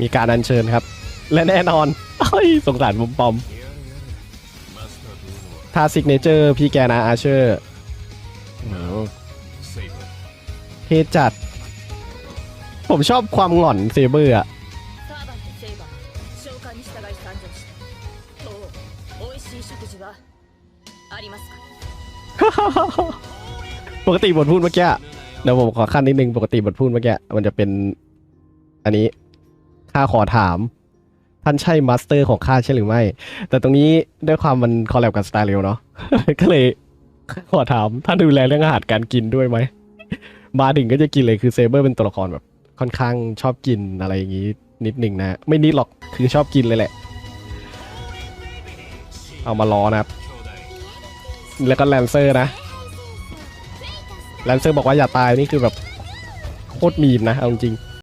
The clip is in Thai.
มีการอัญเชิญครับ และแน่นอนอสงสารผมปอมถ้าซิกเนเจอร์พี่แกนาอาเชอร์เฮจัด ผมชอบความหง่อนเซเบอร์อะปกติบทพูดเมื่อกี้เดี๋ยวผมขอขั้นนิดนึง ปกติบทพูดเมื่อกี้มันจะเป็น อันนี้ ข้าขอถาม ท่านใช่มาสเตอร์ของข้าใช่หรือไม่ แต่ตรงนี้ด้วยความมันคอลแลบกับสไตล์เร็วเนาะ ก็เลยขอถามท่านดูแลเรื่องอาหารการกินด้วยไหม มาถึงก็จะกินเลยคือเซเบอร์เป็นตัวละครแบบ ค่อนข้างชอบกินอะไรอย่างนี้นิดหนึ่งนะ ไม่นิดหรอกคือชอบกินเลยแหละ เอามารอนะครับ แล้วก็แลนเซอร์นะแลนเซอร์บอกว่าอย่าตายนี่คือแบบโคตรมีมนะเอาจริง